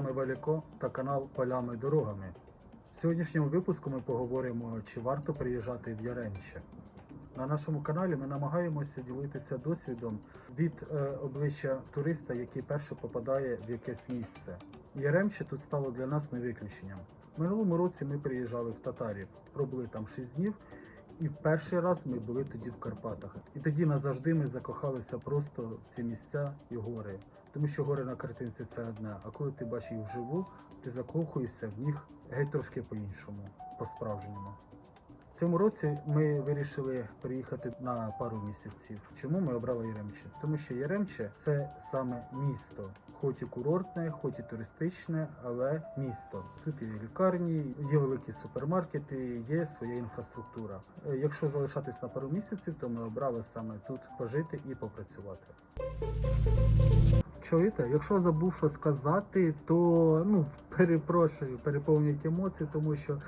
вами Велико та канал Полями дорогами. В сьогоднішньому випуску ми поговоримо, чи варто приїжджати в Яремче. На нашому каналі ми намагаємося ділитися досвідом від е, обличчя туриста, який перше попадає в якесь місце. Яремче тут стало для нас не виключенням. Минулому році ми приїжджали в Татарів, пробули там 6 днів, і перший раз ми були тоді в Карпатах. І тоді назавжди ми закохалися просто в ці місця і гори. Тому що гори на картинці це одне, а коли ти бачиш їх вживу, ти закохуєшся в них геть трошки по-іншому, по-справжньому. Цьому році ми вирішили приїхати на пару місяців. Чому ми обрали Яремче? Тому що Яремче це саме місто, хоч і курортне, хоч і туристичне, але місто. Тут є лікарні, є великі супермаркети, є своя інфраструктура. Е, Якщо залишатись на пару місяців, то ми обрали саме тут пожити і попрацювати. Чуєте, якщо забув що сказати, то ну перепрошую, переповнюють емоції, тому що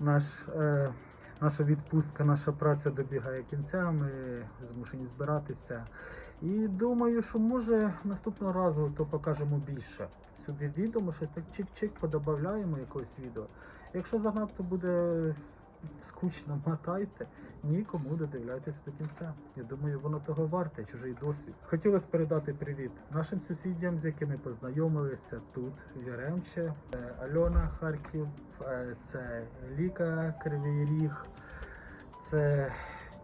наш, е, наша відпустка, наша праця добігає кінця. Ми змушені збиратися. І думаю, що може наступного разу то покажемо більше. Сюди відомо, щось так чик-чик подобавляємо якогось відео. Якщо занадто буде скучно, мотайте, нікому додивляйтесь до кінця. Я думаю, воно того варте, чужий досвід. Хотілося передати привіт нашим сусідям, з якими познайомилися тут, в Яремче. Це Альона Харків, е, це Ліка Кривий Ріг, це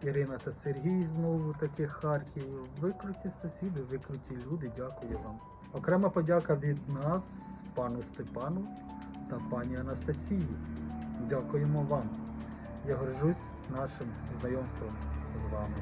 Ірина та Сергій знову таки Харків. Ви круті сусіди, ви круті люди. Дякую вам. Окрема подяка від нас, пану Степану та пані Анастасії. Дякуємо вам. Я горжусь нашим знайомством з вами.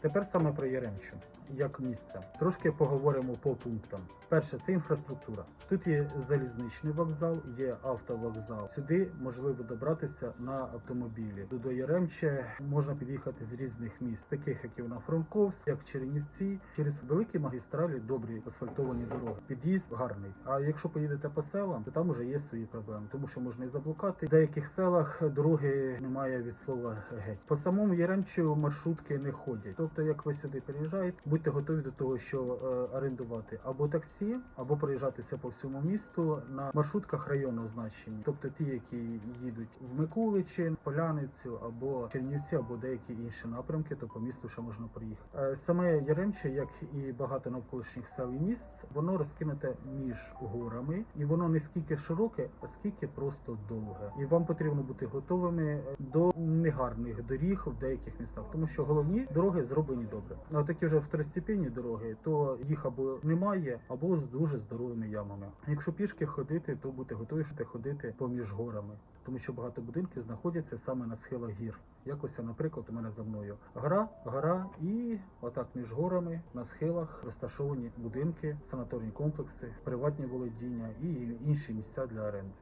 Тепер саме про Яремчу як місце. Трошки поговоримо по пунктам. Перше, це інфраструктура. Тут є залізничний вокзал, є автовокзал. Сюди можливо добратися на автомобілі. До Яремче можна під'їхати з різних міст, таких як Івано-Франковськ, як Чернівці, через великі магістралі, добрі асфальтовані дороги. Під'їзд гарний. А якщо поїдете по селам, то там вже є свої проблеми, тому що можна і заблукати. В деяких селах дороги немає від слова геть. По самому Яремчу маршрутки не ходять. Тобто, як ви сюди приїжджаєте, будьте готові до того, що е, орендувати або таксі, або проїжджатися по всьому місту на маршрутках районного значення, тобто ті, які їдуть в Микуличин, Поляницю або Чернівці, або деякі інші напрямки, то по місту ще можна проїхати. Е, Саме Яремче, як і багато навколишніх сел і міст, воно розкинуте між горами, і воно не скільки широке, а скільки просто довге. І вам потрібно бути готовими до негарних доріг в деяких містах, тому що головні дороги зроблені добре. А такі вже второстепенні дороги, то їх або немає, або з дуже здоровими ямами. Якщо пішки ходити, то бути готові ходити поміж горами, тому що багато будинків знаходяться саме на схилах гір. Якось, наприклад, у мене за мною гора, гора, і отак між горами на схилах розташовані будинки, санаторні комплекси, приватні володіння і інші місця для оренди.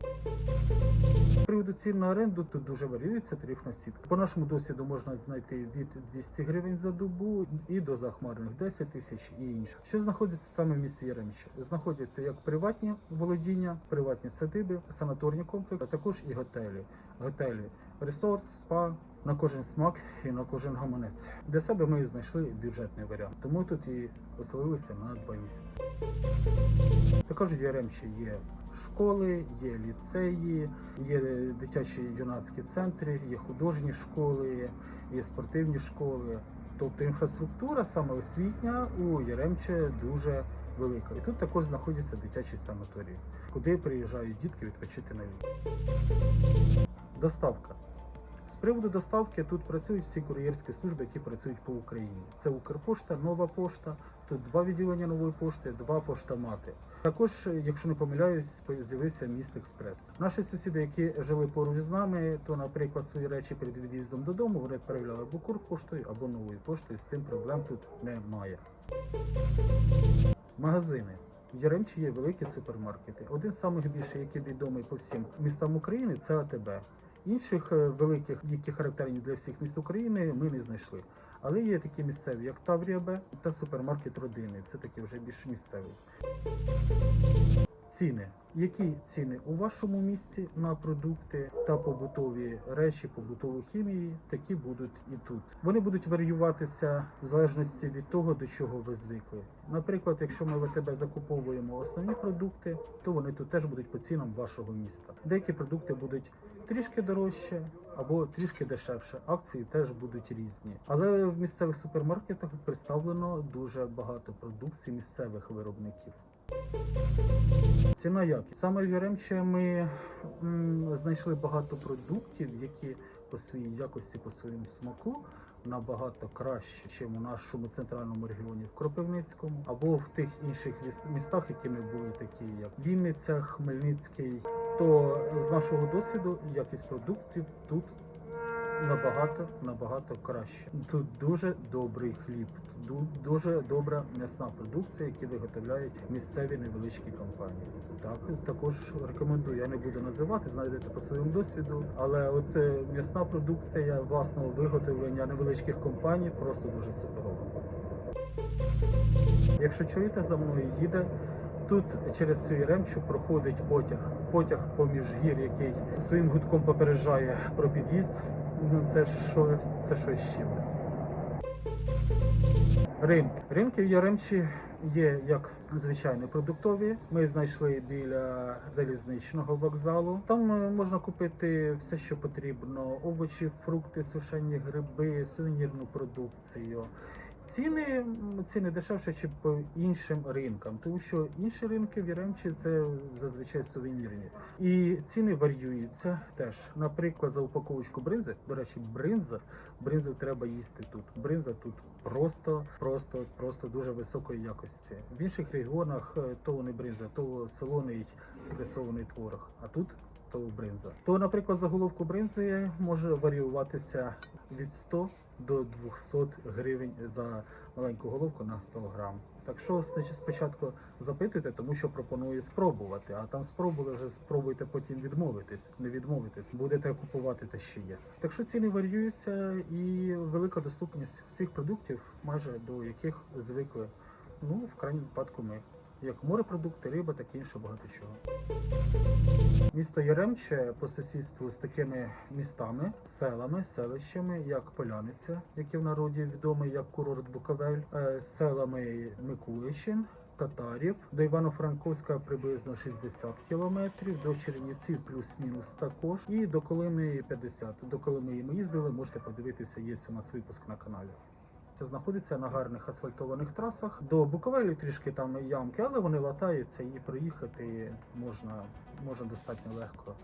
Приводу цін на оренду тут дуже варіюється тарифна сітка. По нашому досвіду можна знайти від 200 гривень за добу і до захмарних 10 тисяч і інше. Що знаходиться саме в місті Яремче? Знаходяться як приватні володіння, приватні садиби, санаторні комплекси, а також і готелі. Готелі, ресорт, спа. На кожен смак і на кожен гаманець. Для себе ми знайшли бюджетний варіант, тому тут і оселилися на два місяці. Також в Яремчі є школи, є ліцеї, є дитячі юнацькі центри, є художні школи, є спортивні школи. Тобто інфраструктура саме освітня у Яремче дуже велика. І тут також знаходяться дитячі санаторії, куди приїжджають дітки відпочити на літо. Доставка. Приводу доставки тут працюють всі кур'єрські служби, які працюють по Україні. Це Укрпошта, Нова пошта. Тут два відділення нової пошти, два поштомати. Також, якщо не помиляюсь, з'явився міст Експрес. Наші сусіди, які жили поруч з нами, то, наприклад, свої речі перед від'їздом додому вони відправляли або Курпоштою, або новою поштою. З цим проблем тут немає. Магазини. В Яремчі є великі супермаркети. Один з самих більших, який відомий по всім містам України, це АТБ. Інших е, великих, які характерні для всіх міст України, ми не знайшли. Але є такі місцеві, як Таврія Б та супермаркет родини. Це такі вже більш місцевий. Ціни. Які ціни у вашому місті на продукти та побутові речі, побутову хімії, такі будуть і тут. Вони будуть варіюватися в залежності від того, до чого ви звикли. Наприклад, якщо ми в АТБ закуповуємо основні продукти, то вони тут теж будуть по цінам вашого міста. Деякі продукти будуть трішки дорожче або трішки дешевше. Акції теж будуть різні. Але в місцевих супермаркетах представлено дуже багато продукції місцевих виробників. Ціна якість. Саме в Яремче ми м, знайшли багато продуктів, які по своїй якості, по своєму смаку набагато краще, ніж у нашому центральному регіоні в Кропивницькому, або в тих інших містах, які ми були, такі як Вінниця, Хмельницький. То з нашого досвіду якість продуктів тут набагато набагато краще. Тут дуже добрий хліб, тут дуже добра м'ясна продукція, які виготовляють місцеві невеличкі компанії. Так також рекомендую. Я не буду називати, знайдете по своєму досвіду. Але от е, м'ясна продукція власного виготовлення невеличких компаній просто дуже суперова. Якщо чуєте, за мною їде. Тут через цю Яремчу проходить потяг. Потяг поміж гір, який своїм гудком попереджає про під'їзд. Ну це що це щось з чимось. Ринки. Ринки в Яремчі є як звичайні продуктові. Ми знайшли біля залізничного вокзалу. Там е, можна купити все, що потрібно: овочі, фрукти, сушені гриби, сувенірну продукцію. Ціни, ціни дешевше, ніж по іншим ринкам, тому що інші ринки в Яремчі це зазвичай сувенірні. І ціни варіюються теж. Наприклад, за упаковочку бринзи, до речі, бринза, бринзу треба їсти тут. Бринза тут просто, просто, просто дуже високої якості. В інших регіонах е, то не бринза, то солоний спресований творог, а тут бринза. То, наприклад, заголовку бринзи може варіюватися від 100 до 200 гривень за маленьку головку на 100 грам. Так що спочатку запитуйте, тому що пропоную спробувати. А там спробували вже спробуйте потім відмовитись. Не відмовитись, будете купувати те, що є. Так що ціни варіюються і велика доступність всіх продуктів, майже до яких звикли. Ну, в крайньому випадку ми. Як морепродукти, риба, так і інше багато чого. Місто Яремче по сусідству з такими містами, селами, селищами, як Поляниця, які в народі відомі як курорт Буковель, е, селами Микуличин, Татарів, до Івано-Франковська приблизно 60 кілометрів, до Чернівців плюс-мінус також, і до Колими 50. До Колими ми їздили, можете подивитися, є у нас випуск на каналі. Це знаходиться на гарних асфальтованих трасах. До Буковелі трішки там ямки, але вони латаються і проїхати можна, можна достатньо легко,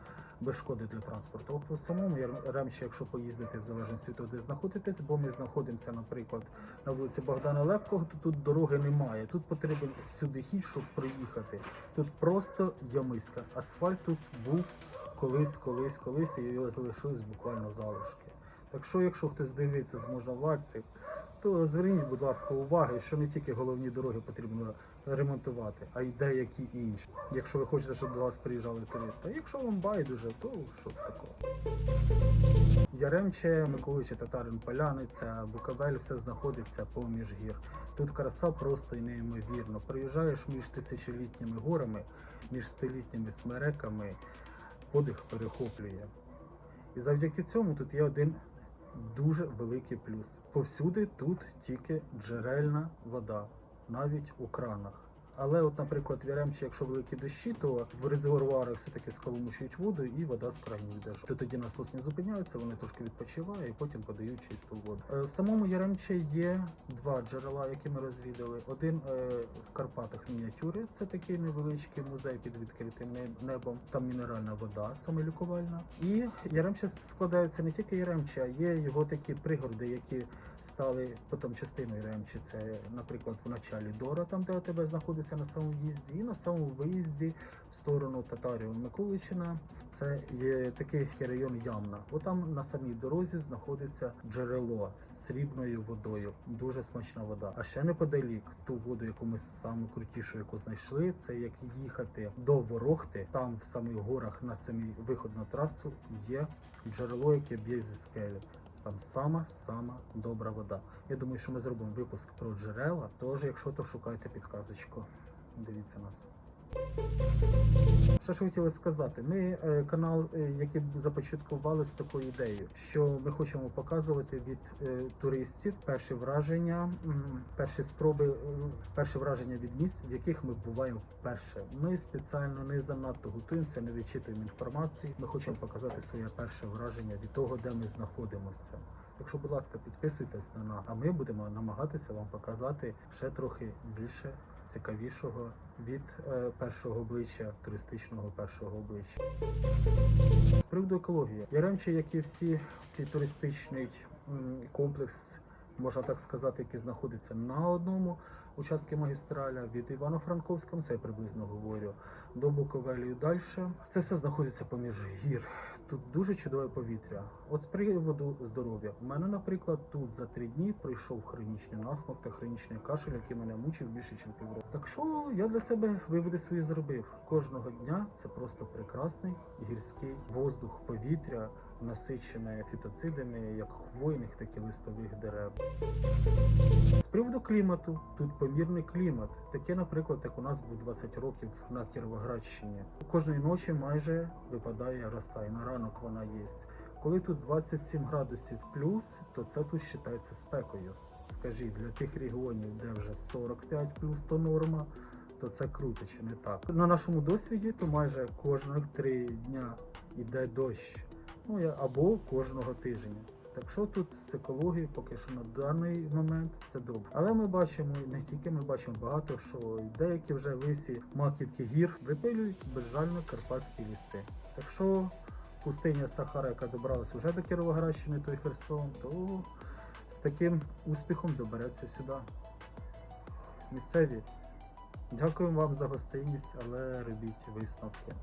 без шкоди для транспорту. По самому Яремчі, якщо поїздити в залежності від того, де знаходитесь, бо ми знаходимося, наприклад, на вулиці Богдана Лепкого, то тут дороги немає. Тут потрібен сюди хід, щоб проїхати. Тут просто ямиська. Асфальт тут був колись, колись, колись, і його залишилось буквально залишки. Так що, якщо хтось дивиться з можновладців, то зверніть, будь ласка, уваги, що не тільки головні дороги потрібно ремонтувати, а й деякі інші. Якщо ви хочете, щоб до вас приїжджали туристи. А якщо вам байдуже, то що такого. Яремче, Миколичі, Татарин, Поляниця, Буковель, все знаходиться поміж гір. Тут краса просто і неймовірно. Приїжджаєш між тисячолітніми горами, між столітніми смереками, подих перехоплює. І завдяки цьому тут є один дуже великий плюс. Повсюди тут тільки джерельна вода, навіть у кранах. Але, от, наприклад, в Яремчі, якщо великі дощі, то в резервуарах все-таки скаломушують воду і вода з кранів йде. То тоді насос не зупиняється, вони трошки відпочивають і потім подають чисту воду. Е, В самому Яремчі є два джерела, які ми розвідали. Один е, в Карпатах мініатюри, це такий невеличкий музей під відкритим небом. Там мінеральна вода, саме лікувальна. І Яремче складається не тільки Яремче, а є його такі пригороди, які стали потім частиною Яремчі. Це, наприклад, в началі Дора, там де ОТБ знаходиться на самому в'їзді, і на самому виїзді в сторону Татарів Миколичина. Це є такий район Ямна. Отам на самій дорозі знаходиться джерело з срібною водою. Дуже смачна вода. А ще неподалік ту воду, яку ми саме крутішу, яку знайшли, це як їхати до Ворохти. Там в самих горах на самій виход на трасу є джерело, яке б'є зі скелі. Там сама сама добра вода. Я думаю, що ми зробимо випуск про джерела. Тож, якщо то шукайте підказочку, дивіться нас. Що ж хотіли сказати? Ми е, канал, е, який започаткували з такою ідеєю, що ми хочемо показувати від е, туристів перші враження, перші спроби, перші враження від місць, в яких ми буваємо вперше. Ми спеціально не занадто готуємося, не вичитуємо інформацію. Ми хочемо показати своє перше враження від того, де ми знаходимося. Якщо, будь ласка, підписуйтесь на нас, а ми будемо намагатися вам показати ще трохи більше цікавішого від е, першого обличчя, туристичного першого обличчя. З приводу екології. Яремче, як і всі цей туристичний комплекс, можна так сказати, який знаходиться на одному участку магістраля від Івано-Франковського, це я приблизно говорю, до Буковелі і далі. Це все знаходиться поміж гір. Тут дуже чудове повітря. От з приводу здоров'я. У мене, наприклад, тут за три дні пройшов хронічний насмок та хронічний кашель, який мене мучив більше, ніж півроку. Так що я для себе виводи свої зробив. Кожного дня це просто прекрасний гірський воздух, повітря, насичене фітоцидами, як хвойних, так і листових дерев. З приводу клімату, тут помірний клімат. Таке, наприклад, як у нас був 20 років на Кіровоградщині. Кожної ночі майже випадає роса, і на ранок вона є. Коли тут 27 градусів плюс, то це тут вважається спекою. Скажіть, для тих регіонів, де вже 45 плюс то норма, то це круто чи не так. На нашому досвіді то майже кожних три дня йде дощ. Ну або кожного тижня. Так що тут з екологією поки що на даний момент все добре. Але ми бачимо не тільки ми бачимо багато, що деякі вже лисі маківки гір випилюють безжально карпатські ліси. Так що пустиня Сахара, яка добралась вже до Кіровоградщини, той Херсон, то з таким успіхом добереться сюди. Місцеві. Дякуємо вам за гостинність, але робіть висновки.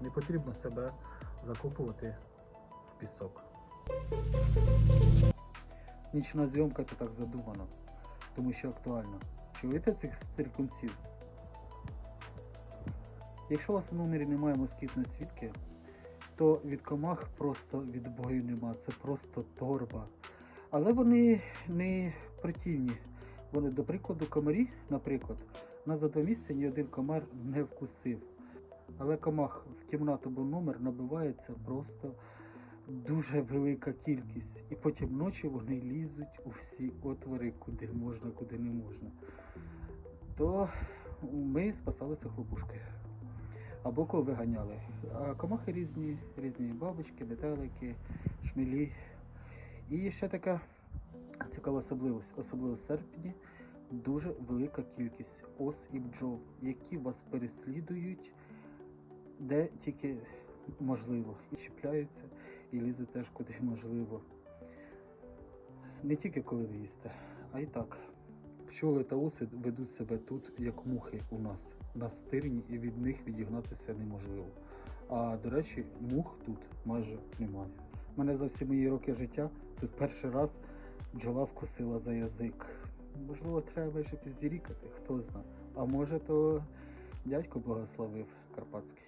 Не потрібно себе закопувати пісок. Нічна зйомка то так задумано, тому що актуально. Чуєте цих стрілкунців? Якщо у вас у номері немає москітної свідки, то від комах просто відбою нема. Це просто торба. Але вони не противні. Вони, до прикладу, комарі, наприклад, нас за два місяці ні один комар не вкусив. Але комах в кімнату або номер набивається просто дуже велика кількість. І потім ночі вони лізуть у всі отвори, куди можна, куди не можна. То ми спасалися хлопушкою. Або кого виганяли. А комахи різні, різні бабочки, метелики, шмелі. І ще така цікава особливість, особливо в серпні, дуже велика кількість ос і бджол, які вас переслідують де тільки можливо. І чіпляються, і лізуть теж куди можливо. Не тільки коли ви їсте, а й так. Пчоли та оси ведуть себе тут, як мухи у нас на стирні, і від них відігнатися неможливо. А до речі, мух тут майже немає. Мене за всі мої роки життя тут перший раз бджола вкусила за язик. Можливо, треба ще підзірікати, хто знає. А може, то дядько благословив Карпатський.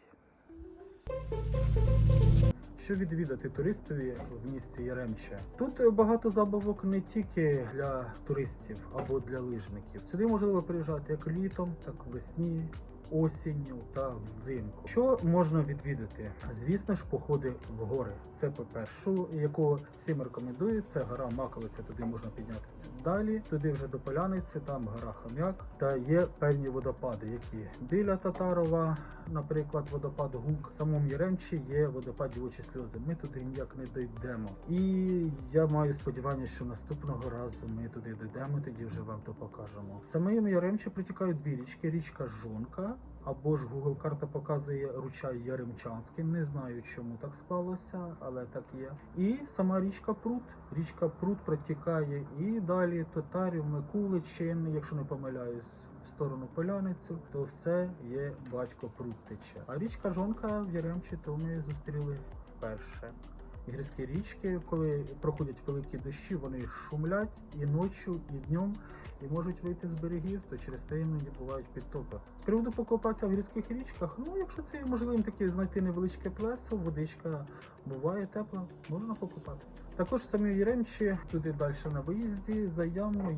Що відвідати туристові в місті Яремче? Тут е, багато забавок не тільки для туристів або для лижників. Сюди можливо приїжджати як літом, так весні, осінню та взимку. Що можна відвідати? Звісно ж, походи в гори. Це по-перше, яку всім рекомендую. Це гора Маковиця, туди можна піднятися. Далі туди вже до Поляниці, там гора Хам'як. Та є певні водопади, які біля Татарова, наприклад, водопад Гук. В самому Яремчі є водопад дівочі сльози. Ми туди ніяк не дійдемо. І я маю сподівання, що наступного разу ми туди дійдемо, тоді вже вам то покажемо. В самому Яремчі протікають дві річки: річка Жонка. Або ж Google карта показує ручай Яремчанський. Не знаю, чому так склалося, але так є. І сама річка Прут. Річка Прут протікає і далі Татарів, Микуличин, якщо не помиляюсь, в сторону Поляницю, то все є батько Прут тече. А річка Жонка в Яремчі, то ми зустріли вперше. Гірські річки, коли проходять великі дощі, вони шумлять і ночі, і днем, і можуть вийти з берегів, то через те іноді бувають підтопи. З приводу покупатися в гірських річках, ну якщо це є можливим таки знайти невеличке плесо, водичка буває тепла, можна покупатися. Також в самій Яремчі, туди далі на виїзді, за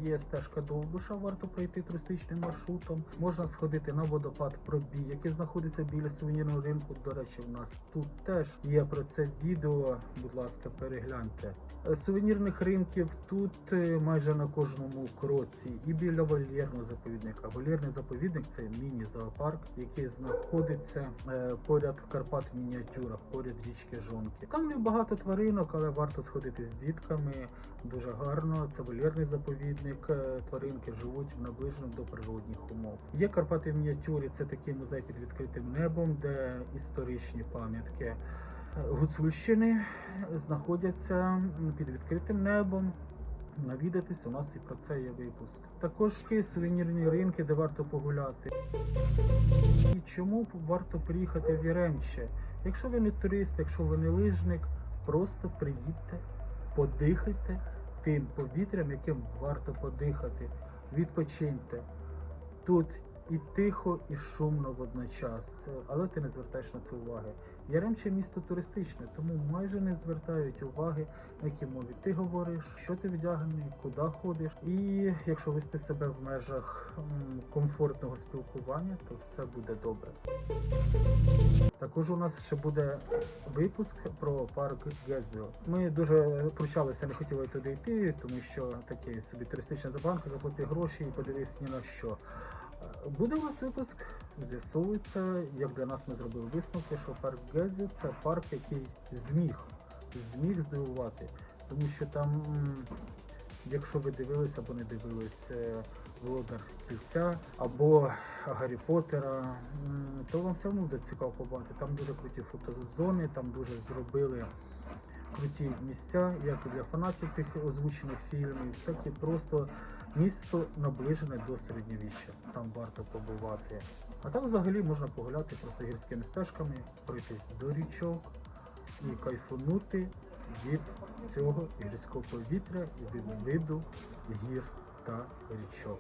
є стежка Довбуша, варто пройти туристичним маршрутом. Можна сходити на водопад Пробій, який знаходиться біля сувенірного ринку. До речі, у нас тут теж є про це відео. Будь ласка, перегляньте. Е, Сувенірних ринків тут е, майже на кожному кроці, і біля вольєрного заповідника. Вольєрний заповідник це міні-зоопарк, який знаходиться е, поряд Карпат в мініатюрах, поряд річки Жонки. Там не багато тваринок, але варто сходити з дітками. Дуже гарно. Це вольєрний заповідник. е, Тваринки живуть наближено до природних умов. Є Карпати в мініатюрі. Це такий музей під відкритим небом, де історичні пам'ятки е, Гуцульщини знаходяться під відкритим небом. Навідатись у нас і про це є випуск. Також є сувенірні ринки, де варто погуляти. І чому варто приїхати в Яремче? Якщо ви не турист, якщо ви не лижник, просто приїдьте, подихайте тим повітрям, яким варто подихати. Відпочиньте. Тут і тихо, і шумно водночас, але ти не звертаєш на це уваги. Яремче місто туристичне, тому майже не звертають уваги, на якій мові ти говориш, що ти вдягнений, куди ходиш. І якщо вести себе в межах комфортного спілкування, то все буде добре. Також у нас ще буде випуск про парк Гедзо. Ми дуже пручалися, не хотіли туди йти, тому що таке собі туристична забанка, заплати гроші і подивись ні на що. Буде у нас випуск, з'ясовується, як для нас ми зробили висновки, що парк Гедзо це парк, який зміг, зміг здивувати. Тому що там, якщо ви дивилися або не дивились е, Володар Кільця або Гаррі Поттера, то вам все одно буде цікаво побачити. Там дуже круті фотозони, там дуже зробили круті місця, як і для фанатів тих озвучених фільмів, так і просто місто наближене до середньовіччя. Там варто побувати. А так взагалі можна погуляти просто гірськими стежками, пройтись до річок і кайфунути від цього гірського повітря і від виду гір та річок.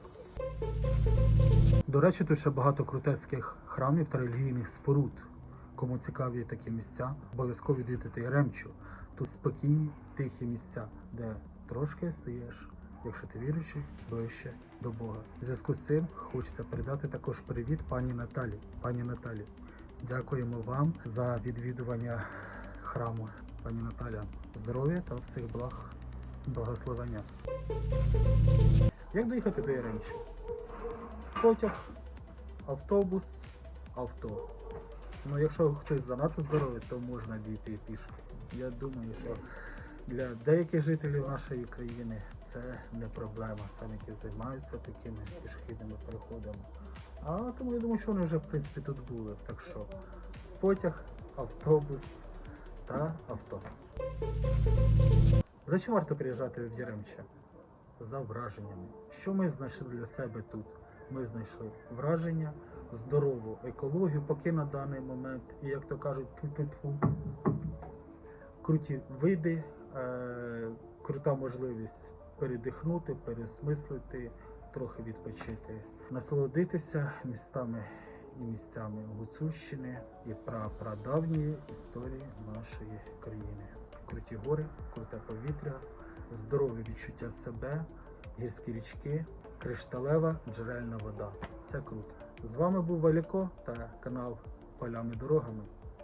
До речі, тут ще багато крутецьких храмів та релігійних споруд. Кому цікаві такі місця, обов'язково відвідати Яремчу. Тут спокійні, тихі місця, де трошки стаєш, якщо ти віруючий, ближче до Бога. В зв'язку з цим хочеться передати також привіт пані Наталі. Пані Наталі, дякуємо вам за відвідування храму. Пані Наталя, здоров'я та всіх благ, благословення. Як доїхати до Яремчі? Потяг, автобус, авто. Ну, якщо хтось занадто здоровий, то можна дійти пішки. Я думаю, що для деяких жителів нашої країни це не проблема, саме які займаються такими пішохідними переходами. А тому я думаю, що вони вже в принципі тут були. Так що потяг, автобус та авто. За що варто приїжджати в Яремче? За враженнями. Що ми знайшли для себе тут? Ми знайшли враження, здорову екологію, поки на даний момент, і як то кажуть, круті види, крута можливість передихнути, пересмислити, трохи відпочити, насолодитися містами і місцями Гуцульщини і прадавньої історії нашої країни. Круті гори, круте повітря, здорове відчуття себе, гірські річки, кришталева джерельна вода. Це круто. З вами був Валіко та канал Полями дорогами.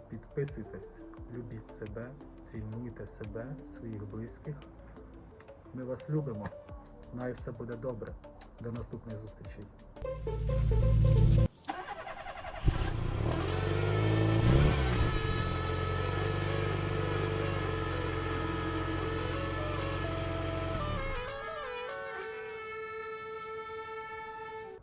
Підписуйтесь, любіть себе, цінуйте себе, своїх близьких. Ми вас любимо. Най все буде добре. До наступних зустрічей.